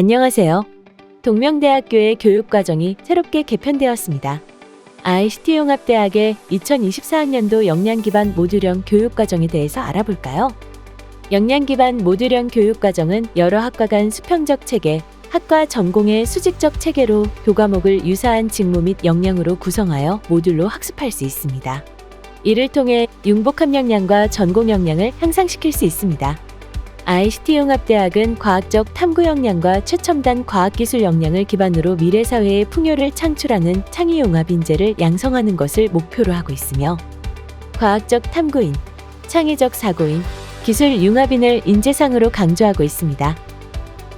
안녕하세요. 동명대학교의 교육과정이 새롭게 개편되었습니다. ICT융합대학의 2024학년도 역량 기반 모듈형 교육과정에 대해서 알아볼까요? 역량 기반 모듈형 교육과정은 여러 학과 간 수평적 체계, 학과 전공의 수직적 체계로 교과목을 유사한 직무 및 역량으로 구성하여 모듈로 학습할 수 있습니다. 이를 통해 융복 함역량과 전공 역량을 향상시킬 수 있습니다. ICT융합대학은 과학적 탐구 역량과 최첨단 과학기술 역량을 기반으로 미래 사회의 풍요를 창출하는 창의 융합 인재를 양성하는 것을 목표로 하고 있으며 과학적 탐구인, 창의적 사고인, 기술 융합인을 인재상으로 강조하고 있습니다.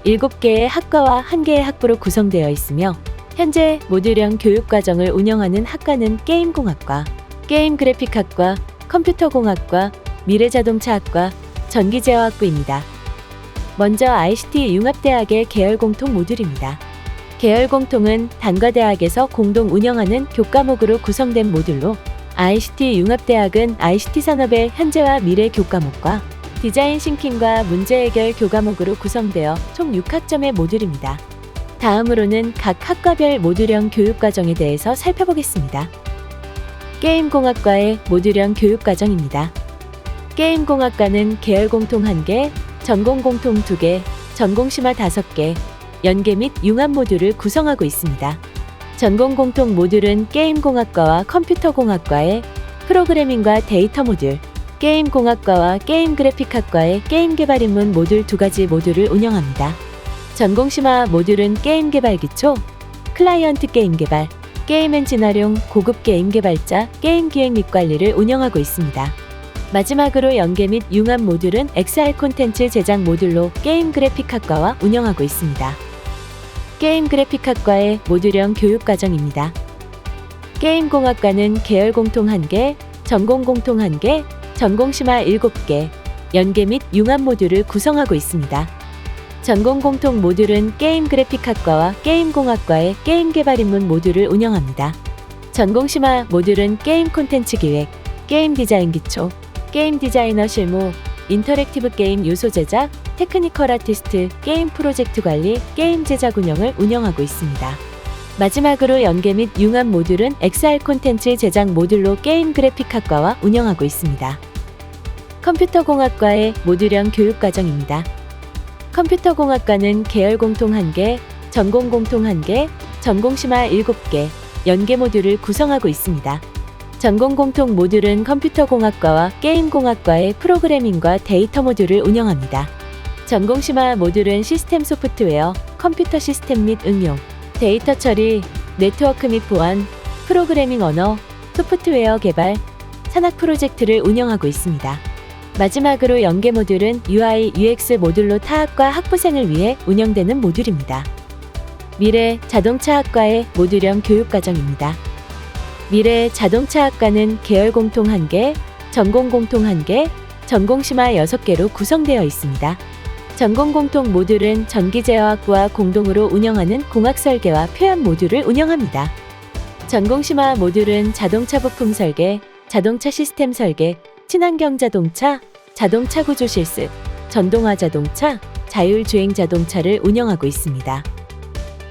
7개의 학과와 1개의 학부로 구성되어 있으며 현재 모듈형 교육과정을 운영하는 학과는 게임공학과, 게임 그래픽학과, 컴퓨터공학과, 미래자동차학과, 전기제어학부입니다. 먼저 ICT 융합대학의 계열 공통 모듈입니다. 계열 공통은 단과대학에서 공동 운영하는 교과목으로 구성된 모듈로 ICT 융합대학은 ICT 산업의 현재와 미래 교과목과 디자인 싱킹과 문제 해결 교과목으로 구성되어 총 6학점의 모듈입니다. 다음으로는 각 학과별 모듈형 교육과정에 대해서 살펴보겠습니다. 게임공학과의 모듈형 교육과정입니다. 게임공학과는 계열 공통 1개, 전공 공통 2개, 전공 심화 5개, 연계 및 융합 모듈을 구성하고 있습니다. 전공 공통 모듈은 게임공학과와 컴퓨터공학과의 프로그래밍과 데이터 모듈, 게임공학과와 게임 그래픽학과의 게임 개발 입문 모듈 두 가지 모듈을 운영합니다. 전공 심화 모듈은 게임 개발 기초, 클라이언트 게임 개발, 게임 엔진 활용, 고급 게임 개발자, 게임 기획 및 관리를 운영하고 있습니다. 마지막으로 연계 및 융합 모듈은 XR 콘텐츠 제작 모듈로 게임 그래픽학과와 운영하고 있습니다. 게임 그래픽학과의 모듈형 교육과정입니다. 게임공학과는 계열 공통 1개, 전공 공통 1개, 전공 심화 7개, 연계 및 융합 모듈을 구성하고 있습니다. 전공 공통 모듈은 게임 그래픽학과와 게임공학과의 게임 개발 입문 모듈을 운영합니다. 전공 심화 모듈은 게임 콘텐츠 기획, 게임 디자인 기초, 게임 디자이너 실무, 인터랙티브 게임 요소 제작, 테크니컬 아티스트, 게임 프로젝트 관리, 게임 제작 운영을 운영하고 있습니다. 마지막으로 연계 및 융합 모듈은 XR 콘텐츠 제작 모듈로 게임 그래픽학과와 운영하고 있습니다. 컴퓨터공학과의 모듈형 교육과정입니다. 컴퓨터공학과는 계열 공통 1개, 전공 공통 1개, 전공 심화 7개, 연계 모듈을 구성하고 있습니다. 전공 공통 모듈은 컴퓨터공학과와 게임공학과의 프로그래밍과 데이터 모듈을 운영합니다. 전공 심화 모듈은 시스템 소프트웨어, 컴퓨터 시스템 및 응용, 데이터 처리, 네트워크 및 보안, 프로그래밍 언어, 소프트웨어 개발, 산학 프로젝트를 운영하고 있습니다. 마지막으로 연계 모듈은 UI, UX 모듈로 타학과 학부생을 위해 운영되는 모듈입니다. 미래 자동차학과의 모듈형 교육과정입니다. 미래 자동차 학과는 계열 공통 1개, 전공 공통 1개, 전공 심화 6개로 구성되어 있습니다. 전공 공통 모듈은 전기제어학부와 공동으로 운영하는 공학 설계와 표현 모듈을 운영합니다. 전공 심화 모듈은 자동차 부품 설계, 자동차 시스템 설계, 친환경 자동차, 자동차 구조 실습, 전동화 자동차, 자율 주행 자동차를 운영하고 있습니다.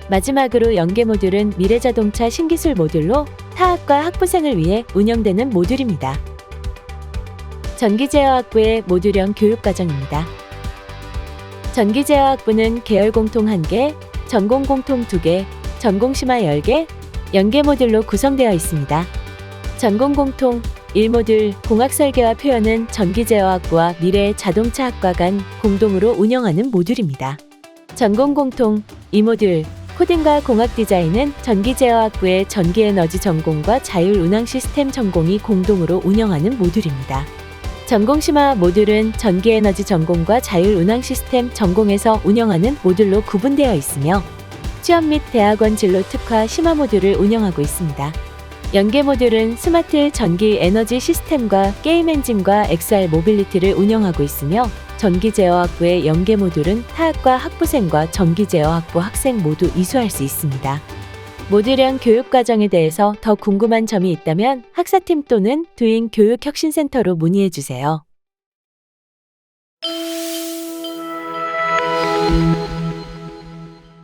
마지막으로 연계 모듈은 미래 자동차 신기술 모듈로 타학과 학부생을 위해 운영되는 모듈입니다. 전기제어학부의 모듈형 교육과정입니다. 전기제어학부는 계열 공통 1개, 전공 공통 2개, 전공 심화 10개, 연계 모듈로 구성되어 있습니다. 전공 공통 1모듈 공학 설계와 표현은 전기제어학부와 미래 자동차학과 간 공동으로 운영하는 모듈입니다. 전공 공통 2모듈 코딩과 공학 디자인은 전기제어학부의 전기에너지 전공과 자율운항 시스템 전공이 공동으로 운영하는 모듈입니다. 전공 심화 모듈은 전기에너지 전공과 자율운항 시스템 전공에서 운영하는 모듈로 구분되어 있으며 취업 및 대학원 진로 특화 심화 모듈을 운영하고 있습니다. 연계 모듈은 스마트 전기 에너지 시스템과 게임 엔진과 XR 모빌리티를 운영하고 있으며 전기제어학부의 연계 모듈은 타학과 학부생과 전기제어학부 학생 모두 이수할 수 있습니다. 모듈형 교육과정에 대해서 더 궁금한 점이 있다면 학사팀 또는 두인 교육혁신센터로 문의해 주세요.